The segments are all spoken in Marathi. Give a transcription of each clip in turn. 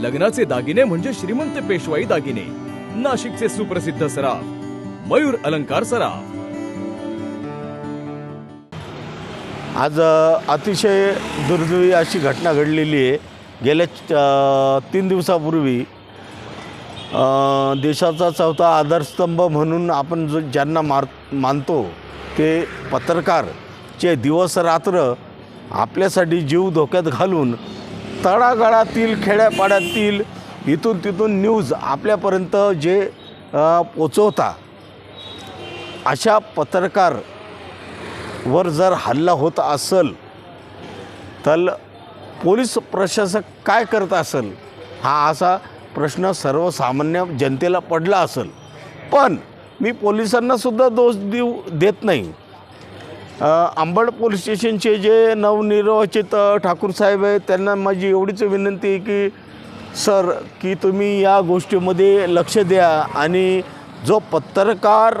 लग्नाचे दागिने म्हणजे श्रीमंत पेशवाई दागिने. नाशिकचे सुप्रसिद्ध सराफ मयूर अलंकार सराफ. आज अतिशय दुर्दैवी अशी घटना घडलेली आहे. गेल्या तीन दिवसापूर्वी देशाचा चौथा आधारस्तंभ म्हणून आपण जो ज्यांना मार मानतो ते पत्रकारचे दिवस रात्र आपल्यासाठी जीव धोक्यात घालून तळागाळातील खेड्यापाड्यातील इथून तिथून न्यूज आपल्यापर्यंत जे पोचवता अशा पत्रकार वर जर हल्ला होत असेल तर पोलीस प्रशासक काय करत असेल हा असा प्रश्न सर्वसामान्य जनतेला पडला असेल. पण मी पोलिसांनासुद्धा दोष देऊ देत नाही. आंबड पोलीस स्टेशनचे जे नवनिर्वाचित ठाकूर साहेब आहेत त्यांना माझी एवढीच विनंती आहे की सर की तुम्ही या गोष्टीमध्ये लक्ष द्या आणि जो पत्रकार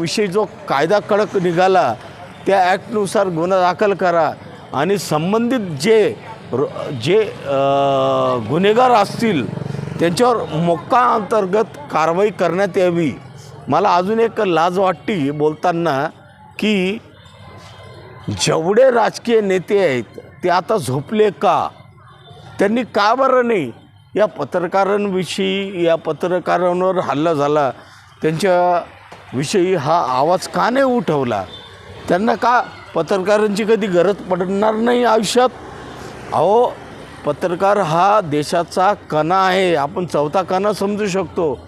विषयी जो कायदा कडक निघाला त्या ॲक्टनुसार गुन्हा दाखल करा आणि संबंधित जे जे गुन्हेगार असतील त्यांच्यावर मोक्का अंतर्गत कारवाई करण्यात यावी. मला अजून एक लाज वाटती बोलताना की जेवढे राजकीय नेते आहेत ते आता झोपले का? त्यांनी का बरं नाही? या पत्रकारांविषयी या पत्रकारांवर हल्ला झाला त्यांच्याविषयी हा आवाज का नाही उठवला? त्यांना का पत्रकारांची कधी गरज पडणार नाही आयुष्यात? अहो पत्रकार हा देशाचा कणा आहे आपण चौथा कणा समजू शकतो.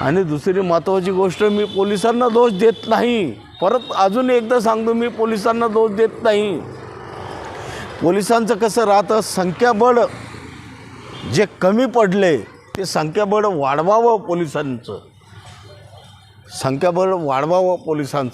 आणि दुसरी महत्त्वाची गोष्ट मी पोलिसांना दोष देत नाही. परत अजून एकदा सांगतो मी पोलिसांना दोष देत नाही. पोलिसांचं कसं राहतं संख्याबळ जे कमी पडले ते संख्याबळ वाढवावं पोलिसांचं. संख्याबळ वाढवावं पोलिसांचं.